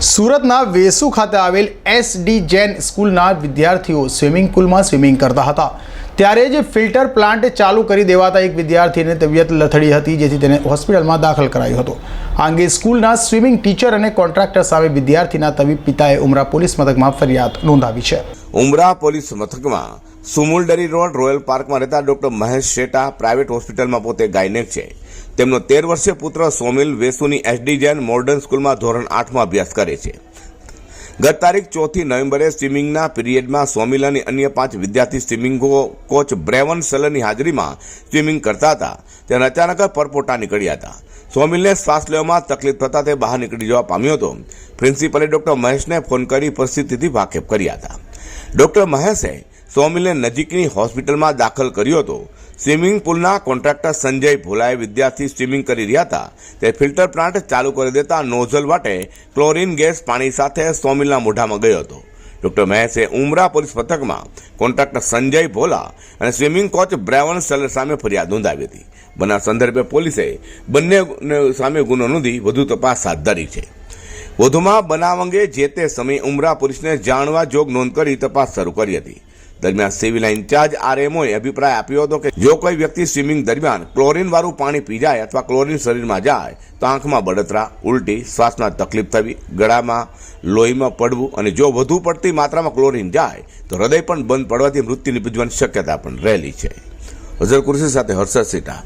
સુરતના વેસુ ખાતે આવેલ એસ ડી જૈન સ્કૂલના વિદ્યાર્થીઓ સ્વિમિંગ પુલમાં સ્વિમિંગ કરતા હતા. ત્યારે જ ફિલ્ટર પ્લાન્ટ ચાલુ કરી દેવાતા એક વિદ્યાર્થીને તબિયત લથડી હતી, જેથી તેને હોસ્પિટલમાં દાખલ કરાયો હતો. આ અંગે સ્કૂલના સ્વિમિંગ ટીચર અને કોન્ટ્રાક્ટર સામે વિદ્યાર્થીના તબીબ પિતાએ ઉમરા પોલીસ મથકમાં ફરિયાદ નોંધાવી છે. ઉમરા પોલીસ મથકમાં સુમુલડરી રોડ, રોયલ પાર્કમાં રહેતા ડોક્ટર મહેશ શેટા પ્રાઇવેટ હોસ્પિટલમાં પોતે ગાયનેક છે. તેમનો તેર વર્ષીય પુત્ર સોમિલ વેસુની એસડી જૈન મોર્ડન સ્કૂલમાં ધોરણ આઠમાં અભ્યાસ કરે છે. ગત તારીખ ચોથી નવેમ્બરે સ્વિમિંગના પીરિયડમાં સોમિલ અને અન્ય પાંચ વિદ્યાર્થી સ્વિમિંગ કોચ બ્રેવન સલરની હાજરીમાં સ્વિમિંગ કરતા હતા. ત્યારે અચાનક પરપોટા નીકળ્યા હતા. સોમિલને શ્વાસ લેવામાં તકલીફ થતા તે બહાર નીકળી જવા પામ્યો હતો. પ્રિન્સિપલે ડોક્ટર મહેશને ફોન કરી પરિસ્થિતિથી વાકેફ કર્યા હતા. ડોક્ટર મહેશે સોમિલને નજીકની હોસ્પિટલમાં દાખલ કર્યો હતો. સ્વિમિંગ પુલના કોન્ટ્રાક્ટર સંજય ભોલાએ વિદ્યાર્થી સ્વિમિંગ કરી રહ્યા હતા. તે ફિલ્ટર પ્લાન્ટ ચાલુ કરી દેતા નોઝલ માટે ક્લોરીન ગેસ પાણી સાથે સૌમિલના મોઢામાં ગયો હતો. ડોક્ટર મહેશે ઉમરા પોલીસ પથકમાં કોન્ટ્રાક્ટર સંજય ભોલા અને સ્વિમિંગ કોચ બ્રેવન સલર સામે ફરિયાદ નોંધાવી હતી. બનાવ સંદર્ભે પોલીસે બંને સામે ગુનો નોંધી વધુ તપાસ હાથ ધરી છે. વધુમાં બનાવ અંગે જે તે સમયે ઉમરા પોલીસને જાણવા જોગ નોંધ કરી તપાસ શરૂ કરી હતી. દરમિયાન સિવિલ ઇન્ચાર્જ આરએમઓએ અભિપ્રાય આપ્યો હતો કે જો કોઈ વ્યક્તિ સ્વિમિંગ દરમિયાન ક્લોરીન વાળું પાણી પી જાય અથવા ક્લોરિન શરીરમાં જાય, તો આંખમાં બળતરા, ઉલટી, શ્વાસમાં તકલીફ થવી, ગળામાં લોહીમાં પડવું અને જો વધુ પડતી માત્રામાં ક્લોરીન જાય, તો હૃદય પણ બંધ પડવાથી મૃત્યુ નિપજવાની શક્યતા પણ રહેલી છે. હઝર કુરશી સાથે હર્ષદ સિટા.